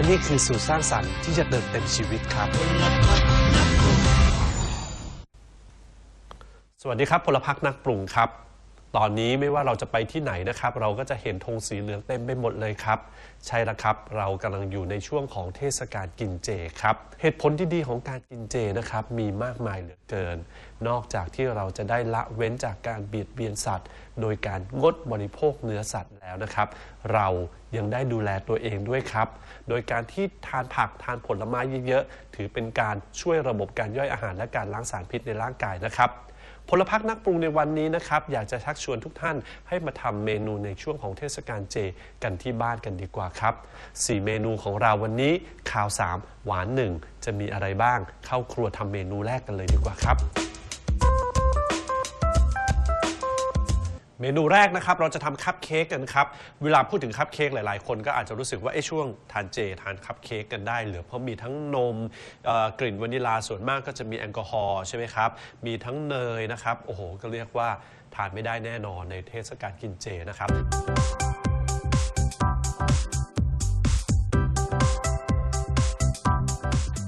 และนี่คือสูตรสร้างสรรค์ที่จะเติมเต็มชีวิตครับ สวัสดีครับพลพักนักปรุงครับ ตอนนี้ไม่ว่าเราจะไปที่ไหนนะครับ เราก็จะเห็นธงสีเหลืองเต็มไปหมดเลยครับ ใช่แล้วครับ เรากำลังอยู่ในช่วงของเทศกาลกินเจครับ เหตุผลที่ดีของการกินเจนะครับ มีมากมายเหลือเกิน นอกจากที่เราจะได้ละเว้นจากการเบียดเบียนสัตว์ โดยการงดบริโภคเนื้อสัตว์แล้วนะครับ เรายังได้ดูแลตัวเองด้วยครับ โดยการที่ทานผักทานผลไม้เยอะๆถือเป็นการช่วยระบบการย่อยอาหารและการล้างสารพิษในร่างกายนะครับ พลพักนักปรุงในวันนี้นะครับอยากจะชักชวนทุกท่านให้มาทำเมนูในช่วงของเทศกาลเจกันที่บ้านกันดีกว่าครับ 4 เมนูของเราวันนี้ข่าว 3 หวาน 1 จะมีอะไรบ้างเข้าครัวทำเมนูแรกกันเลยดีกว่าครับ เมนูแรกนะครับเราจะทำคัพเค้กกันครับ เวลาพูดถึงคัพเค้กหลาย ๆ คนก็อาจจะรู้สึกว่าไอ้ช่วงทานเจทานคัพเค้กกันได้เหรือเพราะมีทั้งนมกลิ่นวานิลาส่วนมากก็จะมีแอลกอฮอล์ใช่ไหมครับ มีทั้งเนยนะครับ โอ้โห ก็เรียกว่าทานไม่ได้แน่นอนในเทศกาลกินเจนะครับ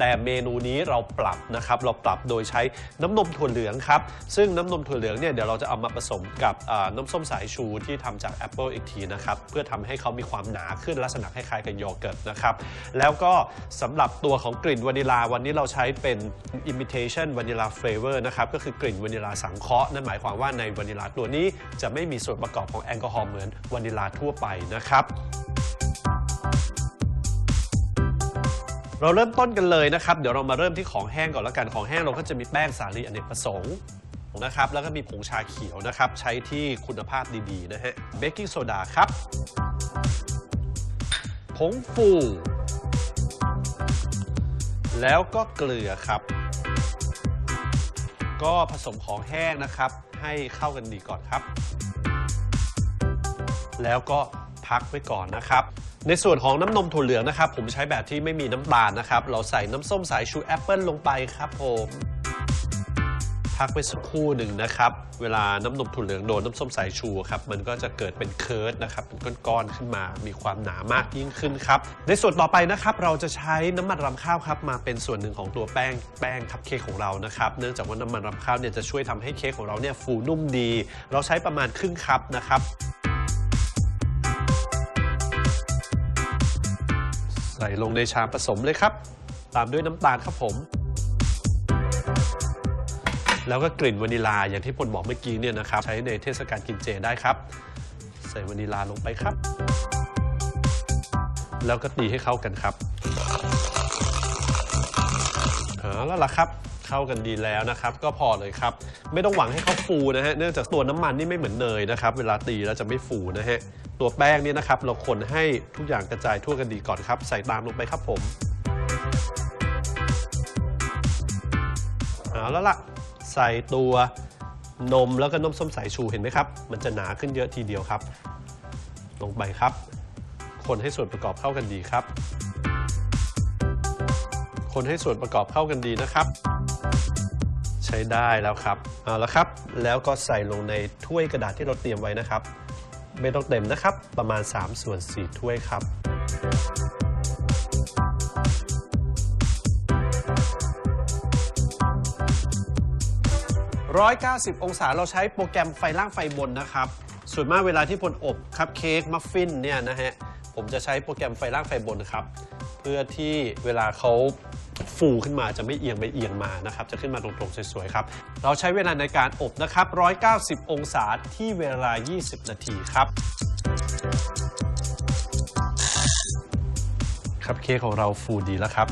แต่เมนูนี้เราปรับนะครับ เราปรับโดยใช้น้ำนมถั่วเหลืองครับ ซึ่งน้ำนมถั่วเหลืองเนี่ยเดี๋ยวเราจะเอามาผสมกับน้ำส้มสายชูที่ทำจากแอปเปิลอีกทีนะครับ เพื่อทำให้เขามีความหนาขึ้นลักษณะคล้ายๆกับโยเกิร์ตนะครับ แล้วก็สำหรับตัวของกลิ่นวานิลาวันนี้เราใช้เป็น imitation vanilla flavor นะครับ ก็คือกลิ่นวานิลาสังเคราะห์นั่นหมายความว่าในวานิลาตัวนี้จะไม่มีส่วนประกอบของแอลกอฮอล์เหมือนวานิลาทั่วไปนะครับ เราเริ่มต้นกันเลยนะครับ เดี๋ยวเรามาเริ่มที่ของแห้งก่อนแล้วกัน ของแห้งเราก็จะมีแป้งสาลีอเนกประสงค์นะครับ แล้วก็มีผงชาเขียวนะครับ ใช้ที่คุณภาพดีๆนะฮะ เบกกิ้งโซดาครับ ผงฟู แล้วก็เกลือครับ ก็ผสมของแห้งนะครับ ให้เข้ากันดีก่อนครับ แล้วก็พักไว้ก่อนนะครับ ในส่วนของน้ำนมถั่วเหลืองนะครับ ผมใช้แบบที่ไม่มีน้ำตาลนะครับ เราใส่น้ำส้มสายชูแอปเปิลลงไปครับผมพักไปสักครู่หนึ่งนะครับ เวลาน้ำนมถั่วเหลืองโดนน้ำส้มสายชูครับ มันก็จะเกิดเป็นเคิร์ดนะครับ เป็นก้อนๆขึ้นมา มีความหนามากยิ่งขึ้นครับ ในส่วนต่อไปนะครับ เราจะใช้น้ำมันรำข้าวครับ มาเป็นส่วนหนึ่งของตัวแป้ง แป้งคัพเค้กของเรานะครับ เนื่องจากว่าน้ำมันรำข้าวเนี่ยจะช่วยทำให้เค้กของเราเนี่ยฟูนุ่มดี เราใช้ประมาณครึ่งคัพนะครับ ส่ลงในชามผสมเลยครับ ตามด้วยน้ำตาลครับผม แล้วก็กลิ่นวานิลาอย่างที่พลบอกเมื่อกี้เนี่ยนะครับ ใช้ในเทศกาลกินเจได้ครับ ใส่วานิลาลงไปครับ แล้วก็ตีให้เข้ากันครับเอาแล้วล่ะครับ เข้ากันดีแล้วนะครับ ก็พอเลยครับ ไม่ต้องหวังให้เขาฟูนะฮะเนื่องจากตัวน้ำมันนี่ไม่เหมือนเนยนะครับเวลาตีแล้วจะไม่ฟูนะฮะตัวแป้งเนี่ยนะครับเราคนให้ทุกอย่างกระจายทั่วกันดีก่อนครับ ใส่ตามลงไปครับผมเอาแล้วล่ะใส่ตัวนมแล้วก็นมส้มสายชูเห็นไหมครับ มันจะหนาขึ้นเยอะทีเดียวครับ ลงไปครับ คนให้ส่วนประกอบเข้ากันดีครับ คนให้ส่วนประกอบเข้ากันดีนะครับ ช้ได้แล้วครับเอาละครับ แล้วก็ใส่ลงในถ้วยกระดาษที่เราเตรียมไว้นะครับ ไม่ต้องเต็มนะครับ ประมาณ 3 ส่วน 4 ถ้วยครับ190องศาเราใช้โปรแกรมไฟล่างไฟบนนะครับ ส่วนมากเวลาที่พลอบคัพเค้กมัฟฟินเนี่ยนะฮะผมจะใช้โปรแกรมไฟล่างไฟบนครับ เพื่อที่เวลาเขา ฟูขึ้นมาจะไม่เอียงไปเอียงมานะครับจะขึ้นมาตรงๆสวยๆครับเราใช้เวลาในการอบนะครับ 190 องศาที่เวลา 20 นาทีครับคัพเค้กของเราฟูดีแล้วครับ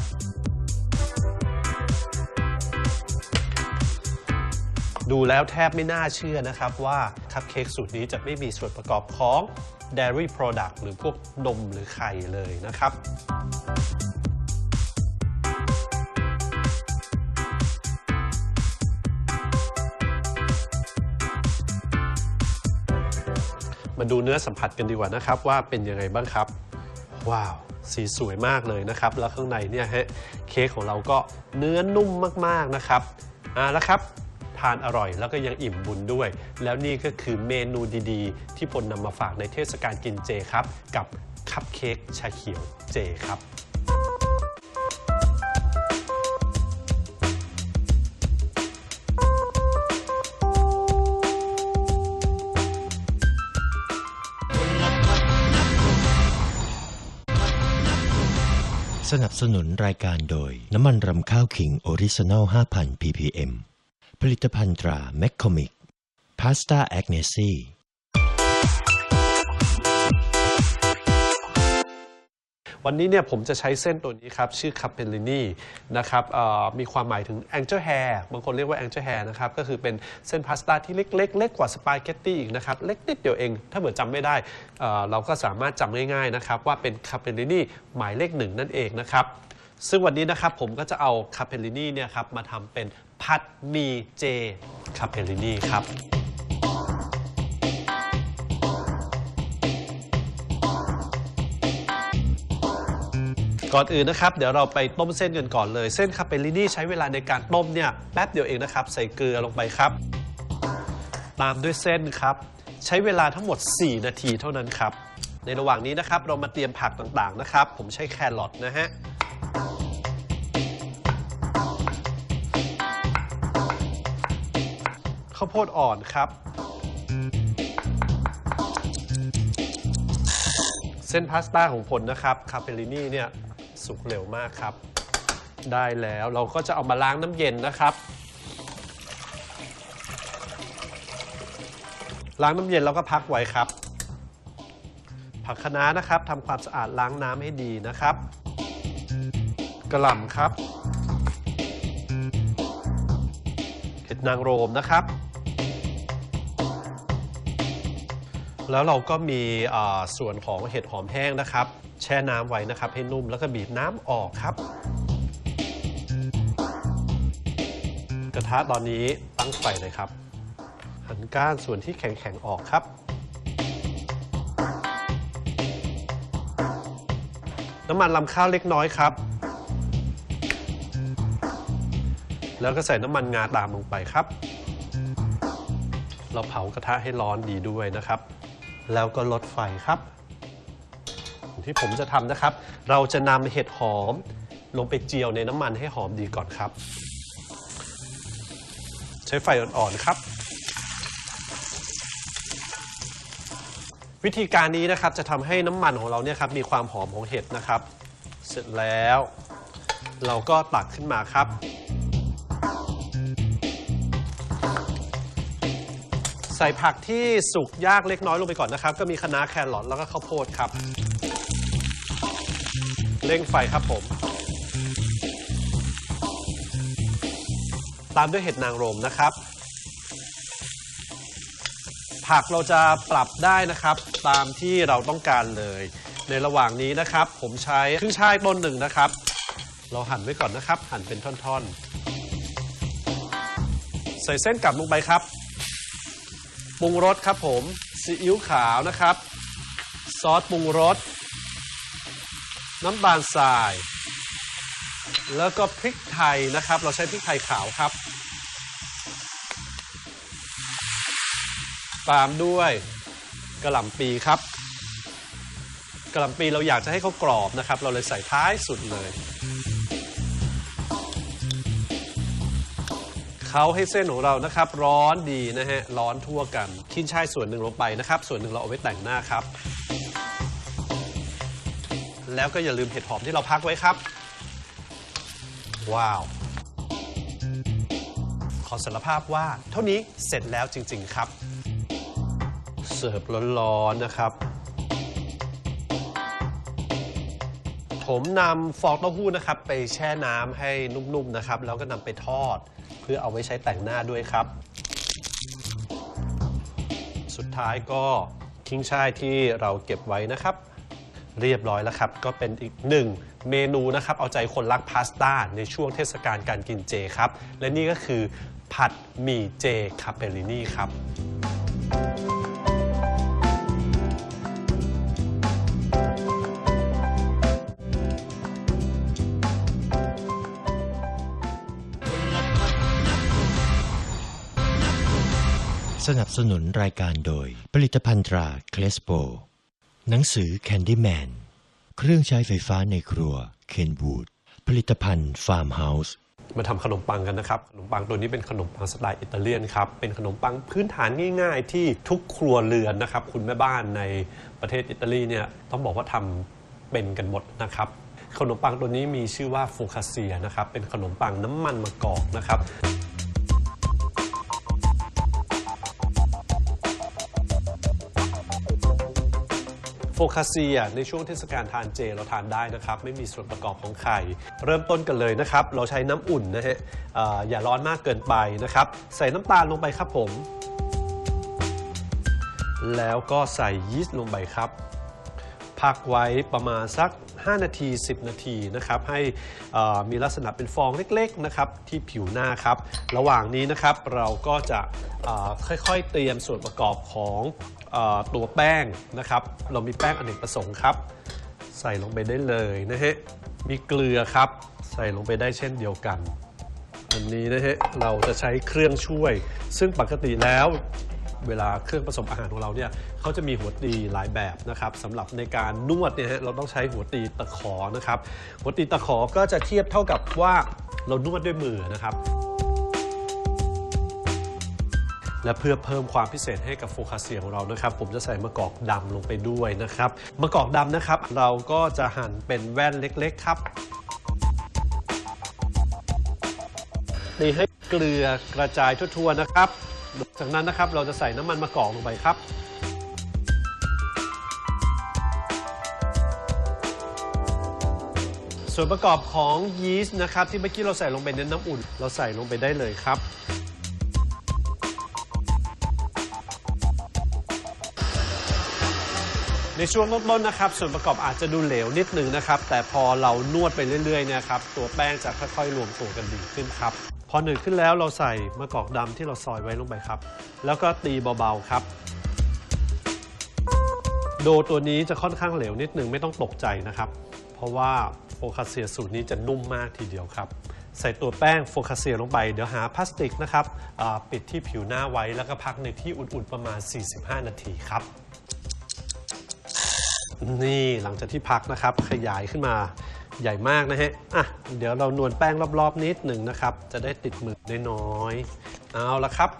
ดูแล้วแทบไม่น่าเชื่อนะครับว่าคัพเค้กสูตรนี้จะไม่มีส่วนประกอบของ dairy product หรือพวกนมหรือไข่เลยนะครับ มาดูเนื้อสัมผัสกันดีกว่านะครับ ว่าเป็นยังไงบ้างครับ ว้าว สีสวยมากเลยนะครับ แล้วข้างในเนี่ยฮะเค้กของเราก็เนื้อนุ่มมากๆนะครับอ่าแล้วครับทานอร่อยแล้วก็ยังอิ่มบุญด้วย แล้วนี่ก็คือเมนูดีๆ ที่พลนำมาฝากในเทศกาลกินเจครับ กับคัพเค้กชาเขียวเจครับ สนับสนุนรายการโดย น้ำมันรำข้าวขิงออริจินอล 5,000 ppm ผลิตภัณฑ์ตราแมคคอมิกพาสต้าแอคเนซี วันนี้เนี่ยผมจะใช้เส้นตัวนี้ครับ ชื่อคาเปลลินีนะครับมีความหมายถึง Angel Hair บางคนเรียกว่า Angel Hair นะครับ ก็คือเป็นเส้นพาสต้าที่เล็กๆเล็กกว่าสปาเกตตี้อีกนะครับ เล็กนิดเดียวเอง ถ้าเกิดจำไม่ได้เอ่อเราก็สามารถจำง่ายๆนะครับ ว่าเป็นคาเปลลินีหมายเลขหนึ่งนั่นเองนะครับซึ่งวันนี้นะครับผมก็จะเอาคาเปลลินีเนี่ยครับมาทำเป็นผัดหมีเจคาเปลลินีครับ ก่อนอื่นนะครับเดี๋ยวเราไปต้มเส้นกันก่อนเลย เส้นคาเปลินี่ใช้เวลาในการต้มเนี่ยแป๊บเดียวเองนะครับ ใส่เกลือลงไปครับ ตามด้วยเส้นครับ ใช้เวลาทั้งหมด 4 นาทีเท่านั้นครับ ในระหว่างนี้นะครับเรามาเตรียมผักต่างๆนะครับ ผมใช้แครอทนะฮะข้าวโพดอ่อนครับ เส้นพาสต้าของผลนะครับคาเปลินี่เนี่ย สุกเร็วมากครับ ได้แล้วเราก็จะเอามาล้างน้ำเย็นนะครับ ล้างน้ำเย็นแล้วก็พักไว้ครับ ผักคะน้านะครับทำความสะอาดล้างน้ำให้ดีนะครับกระหล่ำครับเห็ดนางโรมนะครับ แล้วเราก็มีส่วนของเห็ดหอมแห้งนะครับ แช่น้ำไว้นะครับให้นุ่มแล้วก็บีบน้ำออกครับ กระทะตอนนี้ตั้งไฟเลยครับ หันก้านส่วนที่แข็งๆออกครับ น้ำมันลำข้าวเล็กน้อยครับ แล้วก็ใส่น้ำมันงาตามลงไปครับเราเผากระทะให้ร้อนดีด้วยนะครับ แล้วก็ลดไฟครับที่ผมจะทำนะครับ เราจะนำเห็ดหอม ลงไปเจียวในน้ำมันให้หอมดีก่อนครับ ใช้ไฟอ่อนๆครับ วิธีการนี้นะครับจะทำให้น้ำมันของเราเนี่ยครับมีความหอมของเห็ดนะครับ เสร็จแล้ว เราก็ตักขึ้นมาครับ ใส่ผักที่สุกยากเล็กน้อยลงไปก่อนนะครับ ก็มีคะน้าแครอทแล้วก็ข้าวโพดครับ เร่งไฟครับผม ตามด้วยเห็ดนางรมนะครับ ผักเราจะปรับได้นะครับ ตามที่เราต้องการเลย ในระหว่างนี้นะครับ ผมใช้ครึ่งช่ายต้นหนึ่งนะครับ เราหั่นไว้ก่อนนะครับ หั่นเป็นท่อนๆ ใส่เส้นกลับลงไปครับ ปรุงรสครับผมซีอิ๊วขาวนะครับ ซอสปรุงรส น้ำตาลทราย แล้วก็พริกไทยนะครับ เราใช้พริกไทยขาวครับ ตามด้วยกระหล่ำปีครับกระหล่ำปีเราอยากจะให้เขากรอบนะครับ เราเลยใส่ท้ายสุดเลย เขาให้เส้นของเรานะครับ ร้อนดีนะฮะร้อนทั่วกันขิ้นช่ายส่วนหนึ่งลงไปนะครับ ส่วนหนึ่งเราเอาไว้แต่งหน้าครับ แล้วก็อย่าลืมเห็ดหอมที่เราพักไว้ครับ ว้าว ขอสารภาพว่าเท่านี้เสร็จแล้วจริง ๆ ครับ เสิร์ฟร้อนๆนะครับผมนำฟองเต้าหู้นะครับไปแช่น้ำให้นุ่มๆนะครับ แล้วก็นำไปทอด พื่อเอาไว้ใช้แต่งหน้าด้วยครับ สุดท้ายก็ทิ้งช่ายที่เราเก็บไว้นะครับ เรียบร้อยแล้วครับ ก็เป็นอีกหนึ่งเมนูนะครับ เอาใจคนรักพาสต้าในช่วงเทศกาลการกินเจครับ และนี่ก็คือผัดหมี่เจคาเปลินี่ครับ สนับสนุนรายการโดย ผลิตภัณฑ์ตราเคลสโป หนังสือ Candyman เครื่องใช้ไฟฟ้าในครัว Kenwood ผลิตภัณฑ์ฟาร์มเฮาส์มาทำขนมปังกันนะครับ ขนมปังตัวนี้เป็นขนมปังสไตล์อิตาเลียนครับ เป็นขนมปังพื้นฐานง่าย ๆ ที่ทุกครัวเรือนนะครับ คุณแม่บ้านในประเทศอิตาลีเนี่ยต้องบอกว่าทำเป็นกันหมดนะครับ ขนมปังตัวนี้มีชื่อว่าฟูคาเซียนะครับ เป็นขนมปังน้ำมันมะกอกนะครับ โฟคาเซียในช่วงเทศกาลทานเจเราทานได้นะครับ ไม่มีส่วนประกอบของไข่ เริ่มต้นกันเลยนะครับ เราใช้น้ำอุ่นนะฮะออย่าร้อนมากเกินไปนะครับ ใส่น้ำตาลลงไปครับผม แล้วก็ใส่ยีสต์ลงไปครับพักไว้ประมาณสัก 5 นาที 10 นาทีนะครับให้มีลักษณะเป็นฟองเล็กๆนะครับที่ผิวหน้าครับ ระหว่างนี้นะครับเราก็จะค่อยๆเตรียมส่วนประกอบของอตัวแป้งนะครับ เรามีแป้งอเนกประสงค์ครับ ใส่ลงไปได้เลยนะฮะมีเกลือครับ ใส่ลงไปได้เช่นเดียวกันอันนี้นะฮะเราจะใช้เครื่องช่วย ซึ่งปกติแล้ว เวลาเครื่องผสมอาหารของเราเนี่ยเขาจะมีหัวตีหลายแบบนะครับสำหรับในการนวดเนี่ยฮะเราต้องใช้หัวตีตะขอนะครับ หัวตีตะขอก็จะเทียบเท่ากับว่าเรานวดด้วยมือนะครับ และเพื่อเพิ่มความพิเศษให้กับโฟคาเซียของเรานะครับ ผมจะใส่มะกอกดำลงไปด้วยนะครับมะกอกดำนะครับ เราก็จะหั่นเป็นแว่นเล็ก ๆ ครับตีให้เกลือกระจายทั่วๆนะครับ จากนั้นนะครับเราจะใส่น้ำมันมะกอกลงไปครับ ส่วนประกอบของยีสต์นะครับที่เมื่อกี้เราใส่ลงไปในน้ำอุ่น เราใส่ลงไปได้เลยครับ ในช่วงต้นๆนะครับ ส่วนประกอบอาจจะดูเหลวนิดนึงนะครับ แต่พอเรานวดไปเรื่อยๆเนะครับตัวแป้งจะค่อยๆรวมตัวกันดีขึ้นครับ พอหนืดขึ้นแล้วเราใส่มะกอกดำที่เราซอยไว้ลงไปครับ แล้วก็ตีเบาๆครับ โดตัวนี้จะค่อนข้างเหลวนิดนึงไม่ต้องตกใจนะครับ เพราะว่าโฟคาเซียสูตรนี้จะนุ่มมากทีเดียวครับ ใส่ตัวแป้งโฟคาเซียลงไป เดี๋ยวหาพลาสติกนะครับอ่าปิดที่ผิวหน้าไว้แล้วก็พักในที่อุ่นๆประมาณ 45 นาทีครับ นี่หลังจากที่พักนะครับ ขยายขึ้นมาใหญ่มากนะฮะอะเดี๋ยวเรานวลแป้งรอบๆ นิดหนึ่งนะครับ จะได้ติดมือน้อยๆเอาละครับ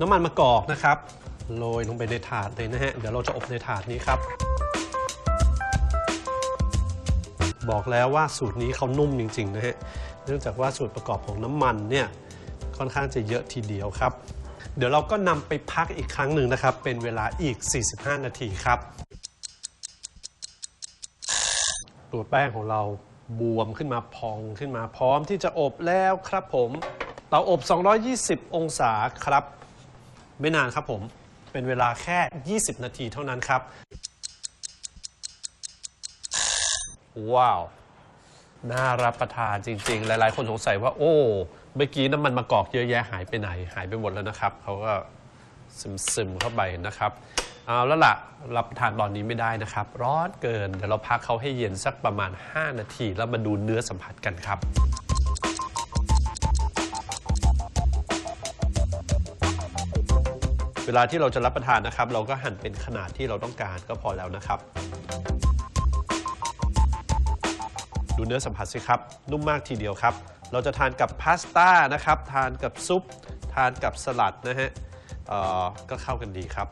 น้ำมันมะกอกนะครับโรยลงไปในถาดเลยนะฮะเดี๋ยวเราจะอบในถาดนี้ครับ บอกแล้วว่าสูตรนี้เขานุ่มจริงๆนะฮะเนื่องจากว่าส่วนประกอบของน้ำมันเนี่ยค่อนข้างจะเยอะทีเดียวครับ เดี๋ยวเราก็นำไปพักอีกครั้งหนึ่งนะครับ เป็นเวลาอีก 45 นาทีครับ ตัวแป้งของเราบวมขึ้นมาพองขึ้นมาพร้อมที่จะอบแล้วครับผม เตาอบ 220 องศาครับ ไม่นานครับผม เป็นเวลาแค่ 20 นาทีเท่านั้นครับ ว้าว น่ารับประทานจริง ๆ หลาย ๆ คนสงสัยว่า โอ้ เมื่อกี้น้ำมันมะกอกเยอะแยะหายไปไหน หายไปหมดแล้วนะครับ เขาก็ซึมๆเข้าไปนะครับ เอาแล้วล่ะรับประทานตอนนี้ไม่ได้นะครับ ร้อนเกิน เดี๋ยวเราพักเขาให้เย็นสักประมาณ 5 นาที แล้วมาดูเนื้อสัมผัสกันครับ เวลาที่เราจะรับประทานนะครับ เราก็หั่นเป็นขนาดที่เราต้องการก็พอแล้วนะครับ ดูเนื้อสัมผัสสิครับ นุ่มมากทีเดียวครับ เราจะทานกับพาสต้านะครับ ทานกับซุป ทานกับสลัดนะฮะก็เข้ากันดีครับ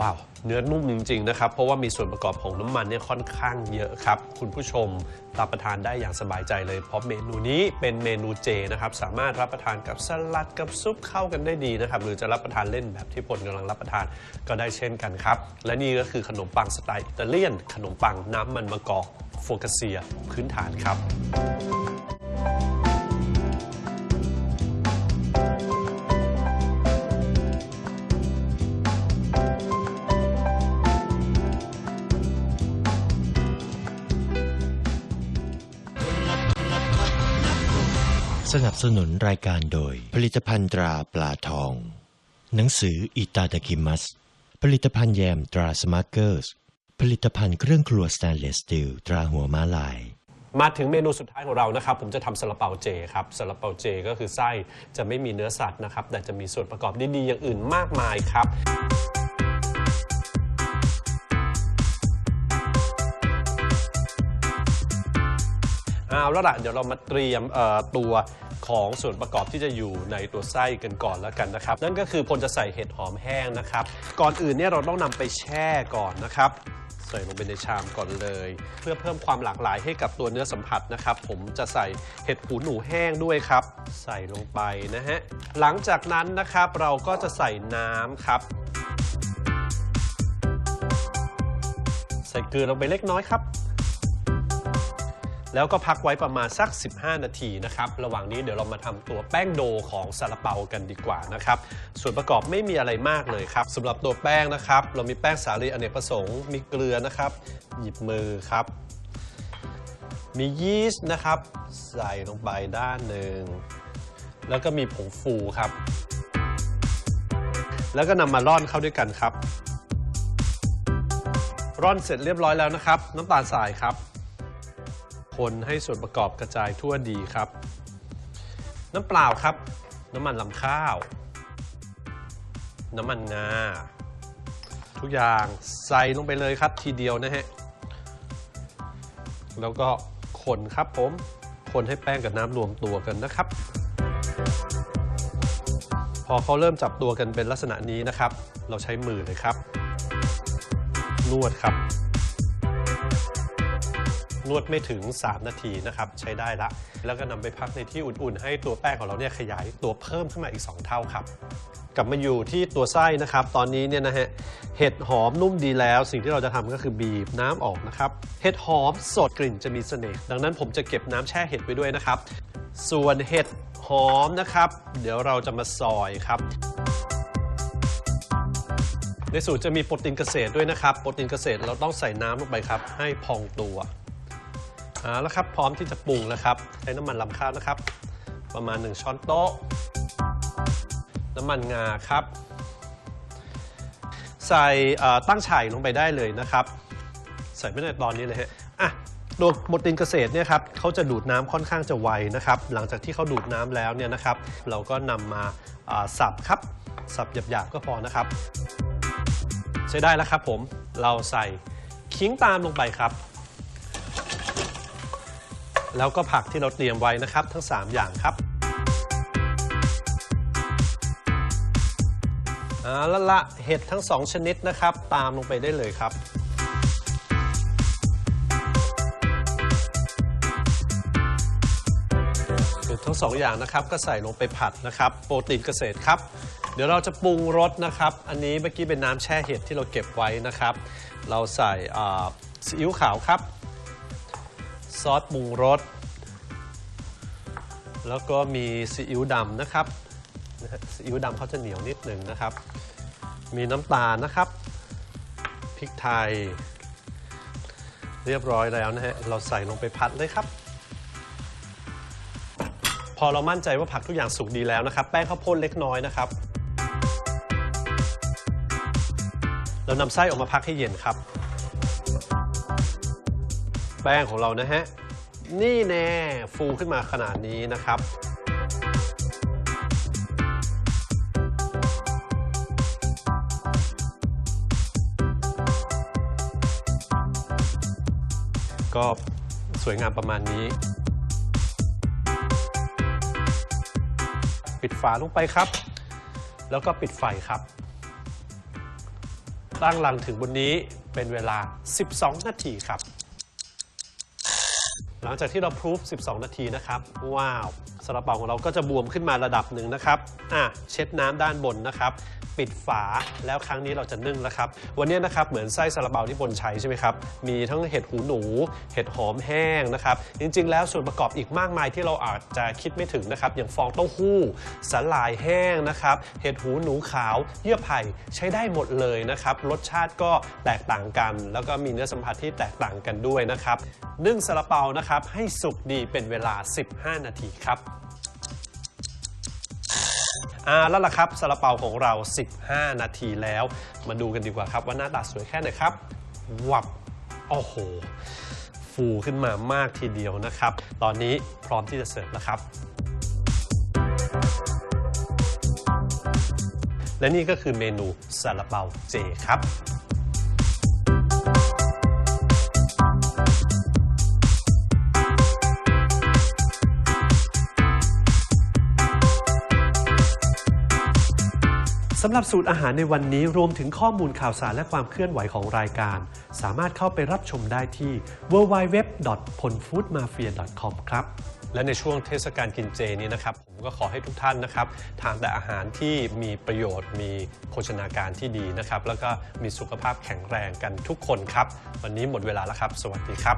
ว้าวเนื้อนุ่มจริงๆนะครับเพราะว่ามีส่วนประกอบของน้ำมันเนี่ยค่อนข้างเยอะครับคุณผู้ชมรับประทานได้อย่างสบายใจเลยเพราะเมนูนี้เป็นเมนูเจนะครับสามารถรับประทานกับสลัดกับซุปเข้ากันได้ดีนะครับหรือจะรับประทานเล่นแบบที่พลกำลังรับประทานก็ได้เช่นกันครับและนี่ก็คือขนมปังสไตล์อิตาเลียน ขนมปังน้ำมันมะกอกโฟกาเซียพื้นฐานครับ นับสนุนรายการโดย ผลิตภัณฑ์ตราปลาทอง หนังสืออิตาดากิมัส ผลิตภัณฑ์แยมตราสมาร์เกอร์ส ผลิตภัณฑ์เครื่องครัวสแตนเลสสตีลตราหัวม้าลาย มาถึงเมนูสุดท้ายของเรานะครับ ผมจะทำซาลาเปาเจครับซาลาเปาเจก็คือไส้จะไม่มีเนื้อสัตว์นะครับ แต่จะมีส่วนประกอบดีๆอย่างอื่นมากมายครับ เอาแล้วล่ะเดี๋ยวเรามาเตรียมตัวของส่วนประกอบที่จะอยู่ในตัวไส้กันก่อนแล้วกันนะครับ นั่นก็คือพลจะใส่เห็ดหอมแห้งนะครับ ก่อนอื่นเนี่ยเราต้องนำไปแช่ก่อนนะครับใส่ลงไปในชามก่อนเลย เพื่อเพิ่มความหลากหลายให้กับตัวเนื้อสัมผัสนะครับ ผมจะใส่เห็ดหูหนูแห้งด้วยครับ ใส่ลงไปนะฮะหลังจากนั้นนะครับเราก็จะใส่น้ำครับ ใส่เกลือลงไปเล็กน้อยครับ แล้วก็พักไว้ประมาณสัก 15 นาทีนะครับระหว่างนี้เดี๋ยวเรามาทำตัวแป้งโดของซาลาเปากันดีกว่านะครับส่วนประกอบไม่มีอะไรมากเลยครับสำหรับตัวแป้งนะครับ เรามีแป้งสาลีอเนกประสงค์มีเกลือนะครับ หยิบมือครับ มียีสต์นะครับ ใส่ลงไปด้านหนึ่งแล้วก็มีผงฟูครับ แล้วก็นำมาร่อนเข้าด้วยกันครับ ร่อนเสร็จเรียบร้อยแล้วนะครับ น้ำตาลทรายครับ คนให้ส่วนประกอบกระจายทั่วดีครับ น้ำเปล่าครับ น้ำมันลำข้าว น้ำมันงา ทุกอย่างใส่ลงไปเลยครับทีเดียวนะฮะ แล้วก็คนครับผม คนให้แป้งกับน้ำรวมตัวกันนะครับ พอเขาเริ่มจับตัวกันเป็นลักษณะนี้นะครับ เราใช้มือเลยครับ นวดครับ นวดไม่ถึง 3 นาทีนะครับใช้ได้ละ แล้วก็นำไปพักในที่อุ่นๆ ให้ตัวแป้งของเราเนี่ยขยายตัวเพิ่มขึ้นมาอีก 2 เท่าครับกลับมาอยู่ที่ตัวไส้นะครับ ตอนนี้เนี่ยนะฮะเห็ดหอมนุ่มดีแล้ว สิ่งที่เราจะทำก็คือบีบน้ำออกนะครับ เห็ดหอมสดกลิ่นจะมีเสน่ห์ดังนั้นผมจะเก็บน้ำแช่เห็ดไว้ด้วยนะครับ ส่วนเห็ดหอมนะครับ เดี๋ยวเราจะมาซอยครับ ในสูตรจะมีโปรตีนเกษตรด้วยนะครับ โปรตีนเกษตรเราต้องใส่น้ำลงไปครับ ให้พองตัว เอาแล้วครับ พร้อมที่จะปรุงแล้วครับ ใช้น้ำมันลำข้าวนะครับ ประมาณ 1 ช้อนโต๊ะ น้ำมันงาครับ ใส่ตั้งฉ่ายลงไปได้เลยนะครับ ใส่ไม่ได้ตอนนี้เลยฮะอะตัวโปรตีนเกษตรเนี่ยครับเขาจะดูดน้ำค่อนข้างจะไวนะครับ หลังจากที่เขาดูดน้ำแล้วเนี่ยนะครับ เราก็นำมาอ่าสับครับ สับหยาบๆก็พอนะครับ ใช้ได้แล้วครับผมเราใส่ขิงตามลงไปครับ แล้วก็ผักที่เราเตรียมไว้นะครับ ทั้ง 3 อย่างครับเอาละละเห็ดทั้ง 2 ชนิดนะครับ ตามลงไปได้เลยครับเห็ดทั้งสองอย่างนะครับก็ใส่ลงไปผัดนะครับ โปรตีนเกษตรครับ เดี๋ยวเราจะปรุงรสนะครับ อันนี้เมื่อกี้เป็นน้ำแช่เห็ดที่เราเก็บไว้นะครับ เราใส่ซีอิ๊วขาวครับ ซอสปรุงรส แล้วก็มีซีอิ๊วดำนะครับซีอิ๊วดำเขาจะเหนียวนิดหนึ่งนะครับ มีน้ำตาลนะครับพริกไทย เรียบร้อยแล้วนะฮะเราใส่ลงไปผัดเลยครับ พอเรามั่นใจว่าผักทุกอย่างสุกดีแล้วนะครับ แป้งข้าวโพดเล็กน้อยนะครับ เรานำไส้ออกมาพักให้เย็นครับ แป้งของเรานะฮะ นี่แน่ฟูขึ้นมาขนาดนี้นะครับก็สวยงามประมาณนี้ ปิดฝาลงไปครับ แล้วก็ปิดไฟครับ ตั้งรังถึงบนนี้เป็นเวลา 12 นาทีครับ หลังจากที่เราพรูฟ 12 นาทีนะครับ ว้าวซาลาเปาของเราก็จะบวมขึ้นมาระดับหนึ่งนะครับ อะ เช็ดน้ำด้านบนนะครับ ปิดฝาแล้วครั้งนี้เราจะนึ่งแล้วครับ วันนี้นะครับเหมือนไส้ซาลาเปาที่บนใช้ใช่ไหมครับ มีทั้งเห็ดหูหนู เห็ดหอมแห้งนะครับ จริง ๆ แล้วส่วนประกอบอีกมากมายที่เราอาจจะคิดไม่ถึงนะครับ อย่างฟองเต้าหู้สาหร่ายแห้งนะครับ เห็ดหูหนูขาว เยื่อไผ่ใช้ได้หมดเลยนะครับ รสชาติก็แตกต่างกัน แล้วก็มีเนื้อสัมผัสที่แตกต่างกันด้วยนะครับ นึ่งซาลาเปานะครับให้สุกดีเป็นเวลา 15 นาทีครับ อ่าแล้วล่ะครับซาลาเปาของเรา 15 นาทีแล้ว มาดูกันดีกว่าครับ ว่าหน้าตาสวยแค่ไหนครับ วับ โอ้โห ฟูขึ้นมามากทีเดียวนะครับ ตอนนี้พร้อมที่จะเสิร์ฟแล้วครับ และนี่ก็คือเมนูซาลาเปาเจครับำหรับสูตรอาหารในวันนี้รวมถึงข้อมูลข่าวสารและความเคลื่อนไหวของรายการ สามารถเข้าไปรับชมได้ที่ www.ponfoodmafia.com ครับและในช่วงเทศกาลกินเจนี้นะครับ ผมก็ขอให้ทุกท่านนะครับทานแต่อาหารที่มีประโยชน์มีโภชนาการที่ดีนะครับ แล้วก็มีสุขภาพแข็งแรงกันทุกคนครับ วันนี้หมดเวลาแล้วครับ สวัสดีครับ